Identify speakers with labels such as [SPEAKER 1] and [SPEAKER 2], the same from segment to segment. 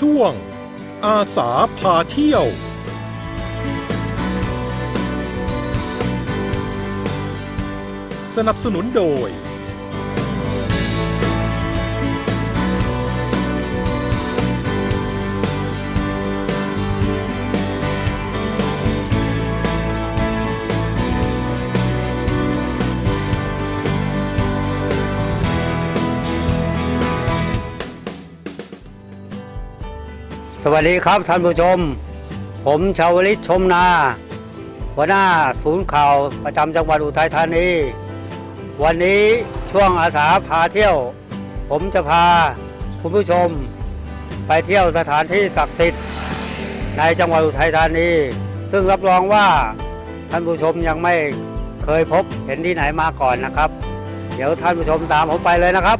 [SPEAKER 1] ช่วง อาสาพาเที่ยว สนับสนุนโดย
[SPEAKER 2] วัสดีครับท่านผู้ชม ผมชาวลิตชมนา หัวหน้าศูนย์ข่าวประจำจังหวัดอุทัยธานี วันนี้ช่วงอาสาพาเที่ยว ผมจะพาคุณผู้ชม ไปเที่ยวสถานที่ศักดิ์สิทธิ์ในจังหวัดอุทัยธานี ซึ่งรับรองว่าท่านผู้ชมยังไม่เคยพบเห็นที่ไหนมาก่อนนะครับ เดี๋ยวท่านผู้ชมตามผมไปเลยนะครับ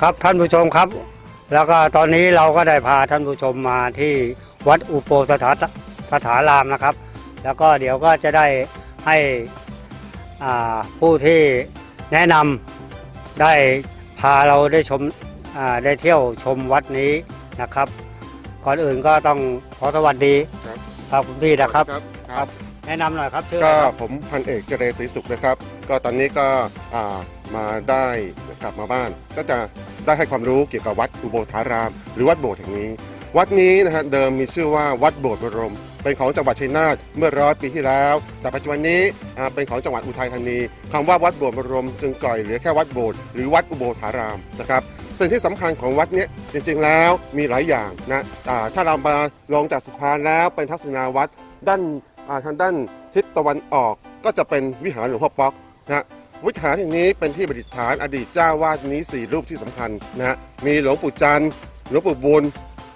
[SPEAKER 2] ครับท่านผู้ชมครับ แล้วก็ตอนนี้เราก็ได้พาท่านผู้ชมมาที่วัดอุโปสถาสถารามนะครับ แล้วก็เดี๋ยวก็จะได้ให้อ่าผู้ที่แนะนำได้พาเราได้ชมอ่าได้เที่ยวชมวัดนี้นะครับ ก่อนอื่นก็ต้องขอสวัสดี
[SPEAKER 3] ครับ
[SPEAKER 2] ครับคุณพี่นะครับ
[SPEAKER 3] ครับ
[SPEAKER 2] ครับ แนะนำหน่อยครับชื่ออะ
[SPEAKER 3] ก็
[SPEAKER 2] ไรครับ
[SPEAKER 3] ผมพันเอกเจเรศรีสุขนะครับ ก็ตอนนี้ก็มาได้กลับมาบ้าน ก็จะได้ให้ความรู้เกี่ยวกับวัดอุโบธาราม หรือวัดโบสถ์แห่งนี้ วัดนี้นะฮะเดิมมีชื่อว่าวัดโบสถ์บรม เป็นของจังหวัดชัยนาทเมื่อร้อยปีที่แล้ว แต่ปัจจุบันนี้เป็นของจังหวัดอุทัยธานีคำว่าวัดโบสถ์บรม จึงก่อยเหลือแค่วัดโบสถ์หรือวัดอุโบธารามนะครับสิ่งที่สำคัญของวัดนี้จริงๆแล้วมีหลายอย่างนะถ้าเรามาลงจากสะพานแล้วเป็นทัศนาวัดด้านทางด้านทิศตะวันออกก็จะเป็นวิหารหลวงพ่อป๊อก นะฮะวิหารแห่งนี้เป็นที่ประดิษฐานอดีตเจ้าวาดนี้สี่รูปที่สำคัญนะฮะมีหลวงปู่จันทร์หลวงปู่บุญ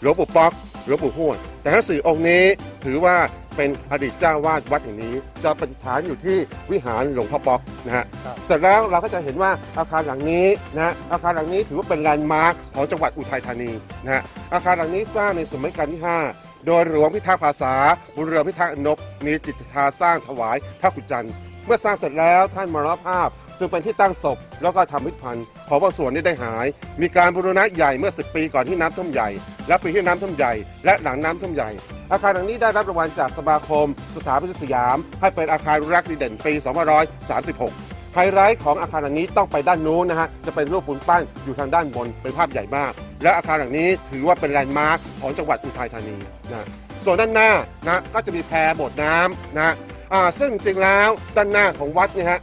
[SPEAKER 3] หลวงปู่ป๊อกหลวงปู่ห้วยแต่ทั้งสี่องค์นี้ถือว่าเป็นอดีตเจ้าวาดวัดแห่งนี้ จะประดิษฐานอยู่ที่วิหารหลวงพ่อป๊อกนะฮะ
[SPEAKER 2] ครับ
[SPEAKER 3] เสร็จแล้วเราก็จะเห็นว่าอาคารหลังนี้นะฮะอาคารหลังนี้ถือว่าเป็นแลนด์มาร์คของจังหวัดอุทัยธานีนะฮะอาคารหลังนี้สร้างในสมัยรัชกาลที่ 5 โดยหลวงพิทักษ์ภาษาบุญเรืองพิทักษ์อนบมีจิตรทาสร้างถวายพระขุนจันทร์ เมื่อสร้างเสร็จแล้วท่านมรณภาพจึงเป็นที่ตั้งศพ แล้วก็ทำพิพิธภัณฑ์ของบางส่วนนี้ได้หาย มีการบูรณะใหญ่เมื่อ 10 ปีก่อนที่น้ำท่วมใหญ่ และปีที่น้ำท่วมใหญ่ และหลังน้ำท่วมใหญ่ อาคารหลังนี้ได้รับรางวัลจากสมาคม สถาปัตยสยาม ให้เป็นอาคารอนุรักดีเด่นปี2536ไฮไลท์ของอาคารหลังนี้ต้องไปด้านนู้นนะฮะ จะเป็นรูปปูนปั้นอยู่ทางด้านบน เป็นภาพใหญ่มาก และอาคารหลังนี้ถือว่าเป็นแลนด์มาร์คของจังหวัดอุทัยธานีนะ ส่วนด้านหน้านะก็จะมีแพบดน้ำนะ อ่าซึ่งจริงแล้วด้านหน้าของวัดเนี่ยฮะ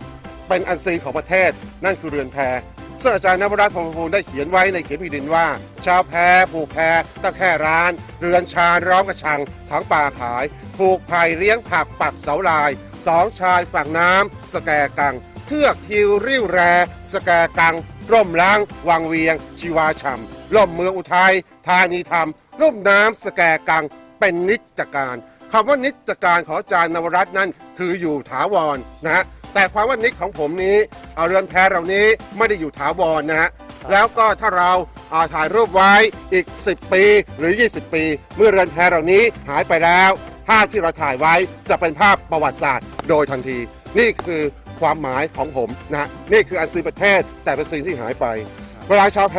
[SPEAKER 3] เป็นอันซีนของประเทศนั่นคือเรือนแพซึ่งอาจารย์นวรัตน์พงศ์ภูมิได้เขียนไว้ในเขียนแผ่นดินว่า ชาวแพผูกแพตั้งแค่ร้าน เรือนชาญร้อมกระชังถังป่าขายผูกไผ่เลี้ยงผักปักเสาลาย สองชายฝั่งน้ำสแกกัง เทือกทิวริ้วแร สแกกัง ร่มล้าง วังเวียง ชีวาชำล่มเมืองอุทัยธานีธรรมร่มน้ำสแกกัง เป็นนิจการ คำว่านิจการของอาจารย์นวรัตน์นั้นคืออยู่ถาวรนะฮะแต่ความว่านิจของผมนี้เอาเรือนแพเหล่านี้ไม่ได้อยู่ถาวรนะฮะแล้วก็ถ้าเราเอาถ่ายรูปไว้อีก 10 ปีหรือ 20 ปี เมื่อเรือนแพเหล่านี้หายไปแล้ว ภาพที่เราถ่ายไว้จะเป็นภาพประวัติศาสตร์ โดยทันที นี่คือความหมายของผมนะฮะนี่คืออันซีประเทศแต่เป็นสิ่งที่หายไปเวลาชาวแพ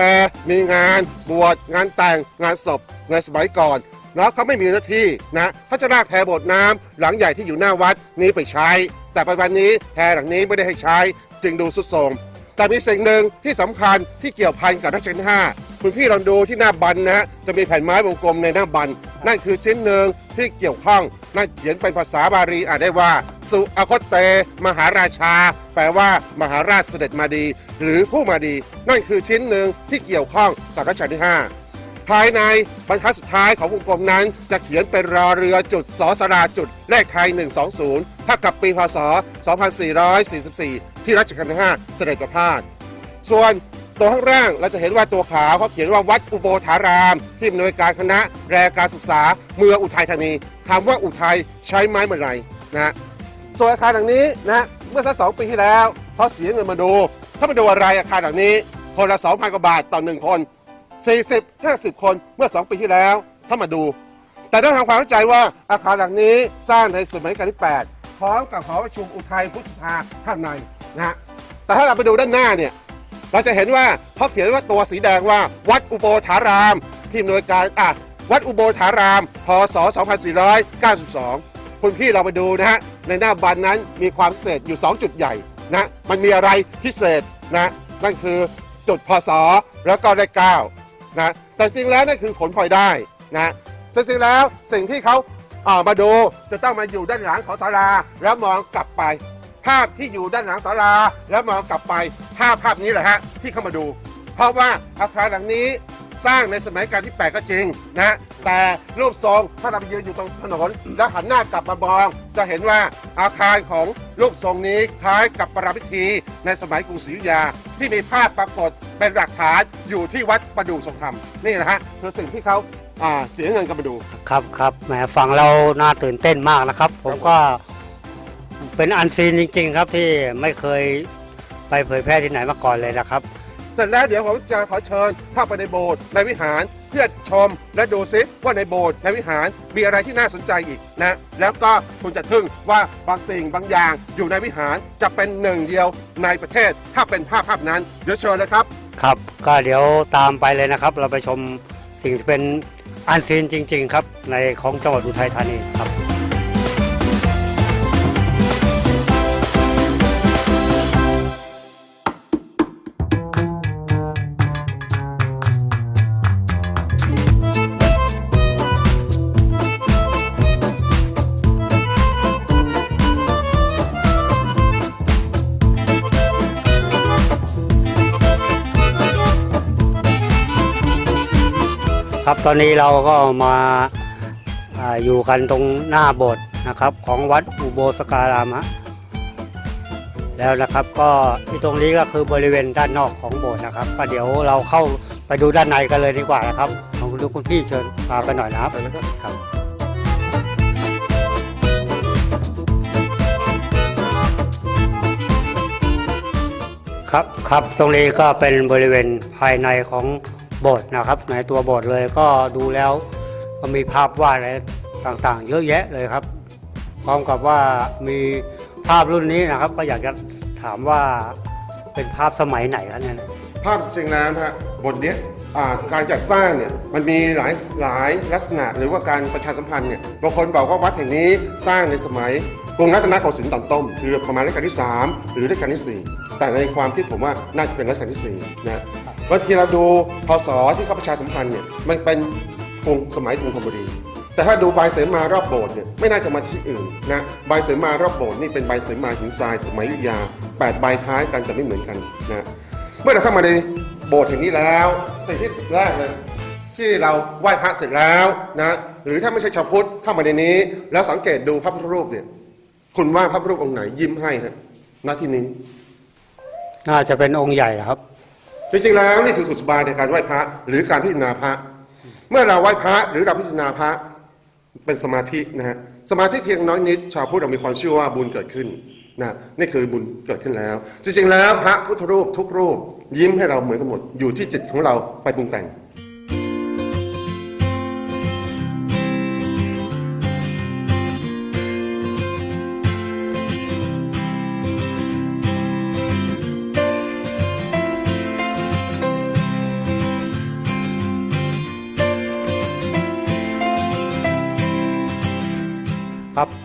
[SPEAKER 3] มีงานบวชงานแต่งงานศพในสมัยก่อน แล้วเขาไม่มีหน้าที่นะเขาจะลากแพโบดน้ำหลังใหญ่ที่อยู่หน้าวัดนี้ไปใช้ แต่ปัจจุบันนี้แพหลังนี้ไม่ได้ให้ใช้ จึงดูสุดโทรมแต่มีสิ่งหนึ่งที่สำคัญที่เกี่ยวพันกับรัชกาลที่ห้าคุณพี่ลองดูที่หน้าบันนะฮะจะมีแผ่นไม้วงกลมในหน้าบัน นั่นคือชิ้นหนึ่งที่เกี่ยวข้องนั่นเขียนเป็นภาษาบาลีอ่านได้ว่า สุอคตเต มหาราชา แปลว่ามหาราชเสด็จมาดี หรือผู้มาดี นั่นคือชิ้นหนึ่งที่เกี่ยวข้องกับรัชกาลที่ห้า ภายในบรรทัดสุดท้ายของวงกลมนั้น จะเขียนเป็นรอเรือจุดสอสราจุด เลขไทย 120เท่ากับปีพศ 2444 ที่รัชกาลที่5เสด็จประพาสส่วนตัวข้างล่างเราจะเห็นว่าตัวขาวเขาเขียนว่าวัดอุโบธาราม ที่อำนวยการคณะแรการศึกษาเมืองอุทัยธานีคำว่าอุทัยใช้ไม้เมื่อไรนะส่วนอาคารหลังนี้นะเมื่อสักสองปีที่แล้วพอเสียเงินมาดู ถ้ามาดูอะไรอาคารหลังนี้ คนละ2,000กว่าบาทต่อหนึ่งคน 40 50 คนเมื่อ 2 ปีที่แล้ว ถ้ามาดู แต่ต้องทำความเข้าใจว่าอาคารหลังนี้สร้างในสมัยรัชกาลที่ 8 พร้อมกับหอประชุมอุทัยพุทธสภาข้างในนะฮะแต่ถ้าเราไปดูด้านหน้าเนี่ยเราจะเห็นว่าเขาเขียนว่าตัวสีแดงว่า วัดอุโบธาราม ที่อำนวยการอะวัดอุโบธาราม พศ 2492 คุณพี่เราไปดูนะฮะ ในหน้าบันนั้นมีความพิเศษอยู่ 2 จุดใหญ่นะ มันมีอะไรพิเศษนะ นั่นคือจุดพศแล้วก็ได้เก้า นะแต่จริงแล้วนั่นคือผลพลอยได้นะจริงๆแล้วสิ่งที่เขาอ่ามาดูจะต้องมาอยู่ด้านหลังของศาลาแล้วมองกลับไป ภาพที่อยู่ด้านหลังศาลาแล้วมองกลับไปภาพภาพนี้แหละฮะที่เข้ามาดู เพราะว่าอาคารหลังนี้สร้างในสมัยการที่ 8 ก็จริงนะแต่รูปทรงถ้าเราไปยืนอยู่ตรงถนนแล้วหันหน้ากลับมามอง จะเห็นว่าอาคารของรูปทรงนี้คล้ายกับประรำพิธีในสมัยกรุงศรีอยุธยาที่มีภาพปรากฏ เป็นหลักฐานอยู่ที่วัดประดู่ทรงธรรมนี่นะฮะคือสิ่งที่เขาอ่าเสียเงินกันมาดู
[SPEAKER 2] ครับครับแหมฟังเราน่าตื่นเต้นมากนะครับ ผมก็เป็นอันซีนจริง ๆ ครับที่ไม่เคยไปเผยแพร่ที่ไหนมาก่อนเลยนะครับ
[SPEAKER 3] เสร็จแล้วเดี๋ยวผมจะขอเชิญเข้าไปในโบสถ์ในวิหารเพื่อชมและดูซิว่าในโบสถ์ในวิหารมีอะไรที่น่าสนใจอีกนะ แล้วก็คุณจะทึ่งว่าบางสิ่งบางอย่างอยู่ในวิหารจะเป็นหนึ่งเดียวในประเทศถ้าเป็นภาพภาพนั้น เดี๋ยวเชิญเลยครับ
[SPEAKER 2] ครับ ก็เดี๋ยวตามไปเลยนะครับ เราไปชมสิ่งที่เป็นอันซีนจริง ๆ ครับในของจังหวัดอุทัยธานีครับ ตอนนี้เราก็มาอาอยู่กันตรงหน้าโบสถ์นะครับของวัดอุโบสการามะแล้วนะครับก็ที่ตรงนี้ก็คือบริเวณด้านนอกของโบสถ์นะครับ ก็เดี๋ยวเราเข้าไปดูด้านในกันเลยดีกว่านะครับของดูคุณพี่เชิญพาไปหน่อยนะครับครับครับครับตรงนี้ก็เป็นบริเวณภายในของ โบสถ์นะครับ ในตัวโบสถ์เลยก็ดูแล้วก็มีภาพวาดอะไรต่างๆ เยอะแยะเลยครับ พร้อมกับว่ามีภาพรุ่นนี้นะครับ ก็อยากจะถามว่าเป็นภาพสมัยไหนครับเนี่ย
[SPEAKER 3] ภาพจริงแล้วนะฮะบทเนี้ยอ่าการจัดสร้างเนี่ยมันมีหลายหลายลักษณะหรือว่าการประชาสัมพันธ์เนี่ยบางคนบอกว่าวัดแห่งนี้สร้างในสมัยกรุงรัตนโกสินทร์ตอนต้นคือประมาณรัชกาลที่ 3 หรือรัชกาลที่ 4 แต่ในความคิดผมว่าน่าจะเป็นรัชกาลที่4นะ บางทีเราดูพศที่เขาประชาสัมพันธ์เนี่ยมันเป็นกรุงสมัยกรุงธนบุรี แต่ถ้าดูใบเสมารอบโบสถ์เนี่ยไม่น่าจะมาที่อื่นนะใบเสมารอบโบสถ์นี่เป็นใบเสมาหินทรายสมัยอยุธยาแปดใบคล้ายกันแต่ไม่เหมือนกันนะเมื่อเราเข้ามาในโบสถ์แห่งนี้แล้วสิ่งที่แรกเลยที่เราไหว้พระเสร็จแล้วนะหรือถ้าไม่ใช่ชาวพุทธเข้ามาในนี้ แล้วสังเกตดูพระพุทธรูปเนี่ยคุณว่าพระพุทธรูปองค์ไหนยิ้มให้ฮะณที่นี้
[SPEAKER 2] น่าจะเป็นองค์ใหญ่ครับ
[SPEAKER 3] จริงๆแล้วนี่คือกุศบายในการไหว้พระหรือการพิจารณาพระ เมื่อเราไหว้พระหรือเราพิจารณาพระเป็นสมาธินะฮะสมาธิเพียงน้อยนิด ชาวพุทธเรามีความเชื่อว่าบุญเกิดขึ้นนะนี่คือบุญเกิดขึ้นแล้ว จริงๆแล้วพระพุทธรูปทุกรูปยิ้มให้เราเหมือนกันหมดอยู่ที่จิตของเราไปปรุงแต่ง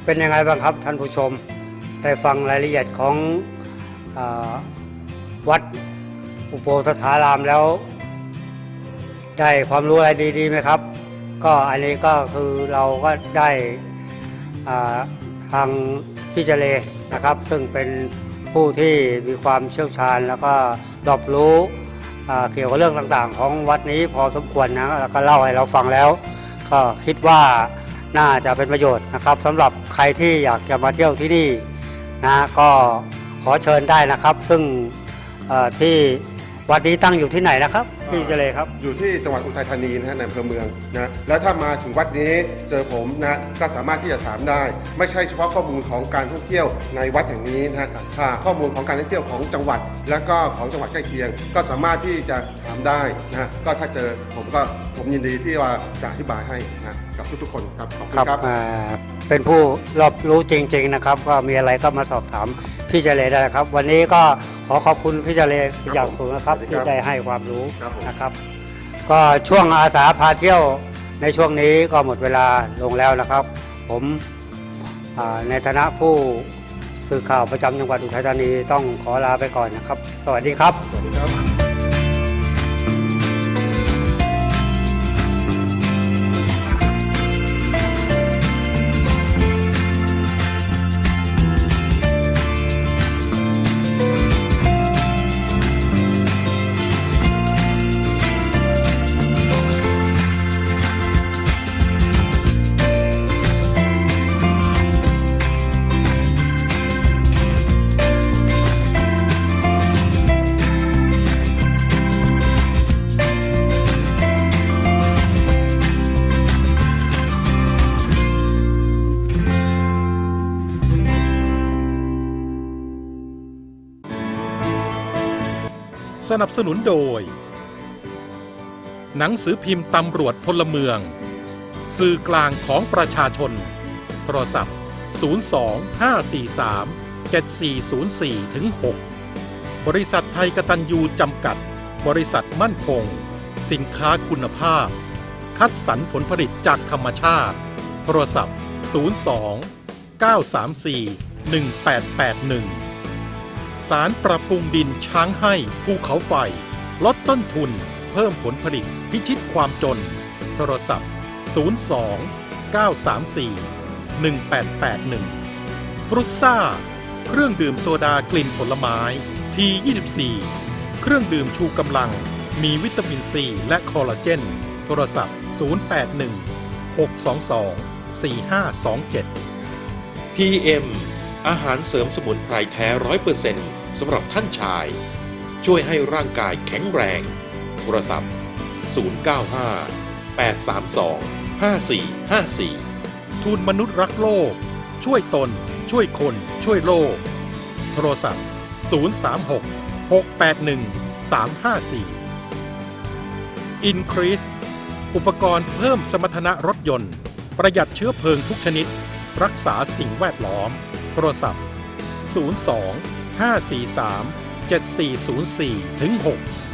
[SPEAKER 2] เป็นยังไงบ้างครับท่านผู้ชมได้ฟังรายละเอียดของอวัดอุโบสถารามแล้ว ได้ความรู้อะไรดีๆไหมครับ ก็อันนี้ก็คือเราก็ได้ทางพี่เจเลนะครับ ซึ่งเป็นผู้ที่มีความเชี่ยวชาญ แล้วก็รอบรู้เกี่ยวกับเรื่องต่างๆ ของวัดนี้พอสมควรนะแล้วก็เล่าให้เราฟังแล้ว ก็คิดว่า น่าจะเป็นประโยชน์นะครับสำหรับใครที่อยากจะมาเที่ยวที่นี่นะก็ขอเชิญได้นะครับ ซึ่งที่วัดนี้ตั้งอยู่ที่ไหนนะครับ พี่เจเลครับ
[SPEAKER 3] อยู่ที่จังหวัดอุทัยธานีนะฮะในอำเภอเมืองนะแล้วถ้ามาถึงวัดนี้เจอผมนะก็สามารถที่จะถามได้ ไม่ใช่เฉพาะข้อมูลของการท่องเที่ยวในวัดแห่งนี้นะฮะอ่าข้อมูลของการท่องเที่ยวของจังหวัด และก็ของจังหวัดใกล้เคียง ก็สามารถที่จะถามได้นะฮะก็ถ้าเจอผมก็ผมยินดีที่ว่าจะอธิบายให้นะกับทุกๆคนครับขอบคุณครับ
[SPEAKER 2] อ่าเป็นผู้รอบรู้จริง ๆ นะครับ ก็มีอะไรก็มาสอบถามพี่เจเลได้นะครับ วันนี้ก็ขอขอบคุณพี่เจเลเป็นอย่างสูงนะครับ
[SPEAKER 3] สวัสดีค
[SPEAKER 2] ที่
[SPEAKER 3] รับ
[SPEAKER 2] ได้ให้ความรู้
[SPEAKER 3] ครับผม
[SPEAKER 2] นะครับ ก็ช่วงอาสาพาเที่ยวในช่วงนี้ก็หมดเวลาลงแล้วนะครับ ผมอ่าในฐานะผู้สื่อข่าวประจำจังหวัดอุทัยธานีต้องขอลาไปก่อนนะครับ สวัสดีครับ
[SPEAKER 3] สวัสดีครับ
[SPEAKER 1] นับสนุนโดย หนังสือพิมพ์ตำรวจพลเมือง สื่อกลางของประชาชน โทรศัพท์ 02 543 7404ถึง6บริษัทไทยกตัญญูจำกัด บริษัทมั่นคง สินค้าคุณภาพ คัดสรรผลผลิตจากธรรมชาติ โทรศัพท์ 02 934 1881 สารปรับปรุงดินช้างให้ภูเขาไฟ ลดต้นทุน เพิ่มผลผลิตพิชิตความจน โทรศัพท์ 02 934 1881 ฟรุตซ่า เครื่องดื่มโซดากลิ่นผลไม้ที24 เครื่องดื่มชูกำลัง มีวิตามินซีและคอลลาเจน โทรศัพท์ 081 622 4527
[SPEAKER 4] PM อาหารเสริมสมุนไพรแท้ร้อยเปอร์เซ็นต์สำหรับท่านชาย ช่วยให้ร่างกายแข็งแรง โทรศัพท์ 095 832 5454
[SPEAKER 1] ทูลมนุษย์รักโลก ช่วยตน ช่วยคน ช่วยโลก โทรศัพท์ 036 681 354 Increase อุปกรณ์เพิ่มสมรรถนะรถยนต์ ประหยัดเชื้อเพลิงทุกชนิด รักษาสิ่งแวดล้อม โทรศัพท์ 02 543 7404ถึง6